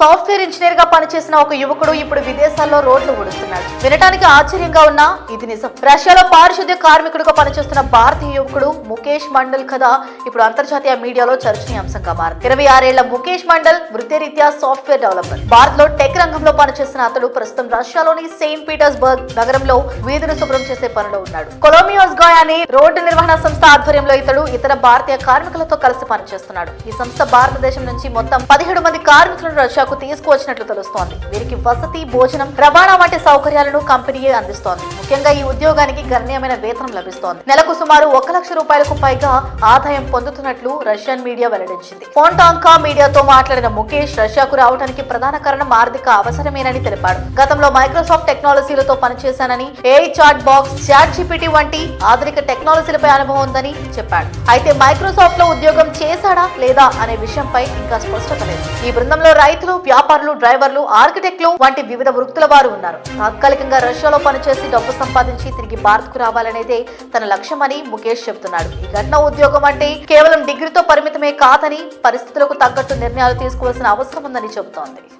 Software ఇంజనీర్గా పనిచేసిన ఒక యువకుడు ఇప్పుడు విదేశాల్లో రోడ్లు ఊడుస్తున్నాడు. వినటానికి ఆశ్చర్యంగా ఉన్నా ఇది నిజం. రష్యాలో పారిశుద్ధ్య కార్మికుడుగా పనిచేస్తున్న భారతీయ యువకుడు ముఖేష్ మండల్ కథ ఇప్పుడు అంతర్జాతీయ మీడియాలో చర్చనీయాంశంగా మారింది. ఇరవై ఆరేళ్ళ ముఖేష్ మండల్ వృత్తిరీత్యా సాఫ్ట్వేర్ డెవలపర్. భారత్లో టెక్ రంగంలో పనిచేస్తున్న అతడు ప్రస్తుతం రష్యాలోని సెయింట్ పీటర్స్బర్గ్ నగరంలో వీధులు శుభ్రం చేసే పనిలో ఉన్నాడు. కొలోమియోస్ అనే రోడ్డు నిర్వహణ సంస్థ ఆధ్వర్యంలో ఇతడు ఇతర భారతీయ కార్మికులతో కలిసి పనిచేస్తున్నాడు. ఈ సంస్థ భారతదేశం నుంచి మొత్తం పదిహేడు మంది కార్మికులను రష్యాకు తీసుకువచ్చినట్లు తెలుస్తోంది. వీరికి వసతి భోజనం రవాణా వంటి సౌకర్యాలను కంపెనీయే అందిస్తోంది. ముఖ్యంగా ఈ ఉద్యోగానికి గణనీయమైన వేతనం లభిస్తోంది. నెలకు సుమారు ఒక లక్ష రూపాయలకు పైగా ఆదాయం పొందుతున్నట్లు రష్యన్ మీడియా వెల్లడించింది. ఫోన్టాంకా మీడియాతో మాట్లాడిన ముఖేష్ రష్యాకు రావడానికి ప్రధాన కారణం ఆర్థిక అవసరమేనని తెలిపాడు. గతంలో మైక్రోసాఫ్ట్ టెక్నాలజీలతో పనిచేశానని a chat box chat GPT వంటి ఆధునిక టెక్నాలజీలపై అనుభవం ఉందని చెప్పాడు. అయితే మైక్రోసాఫ్ట్లో ఉద్యోగం చేశాడా లేదా అనే విషయంపై ఇంకా స్పష్టత లేదు. ఈ బృందంలో రైతులు వ్యాపారులు డ్రైవర్లు ఆర్కిటెక్ట్లు వంటి వివిధ వృత్తుల వారు ఉన్నారు. తాత్కాలికంగా రష్యాలో పనిచేసి డబ్బు సంపాదించి తిరిగి భారత్కు రావాలనేదే తన లక్ష్యమని ముఖేష్ చెబుతున్నాడు ఈ ఘటన ఉద్యోగం అంటే కేవలం డిగ్రీతో పరిమితమే కాదని పరిస్థితులకు తగ్గట్టు నిర్ణయాలు తీసుకోవాల్సిన అవసరం ఉందని చెబుతోంది.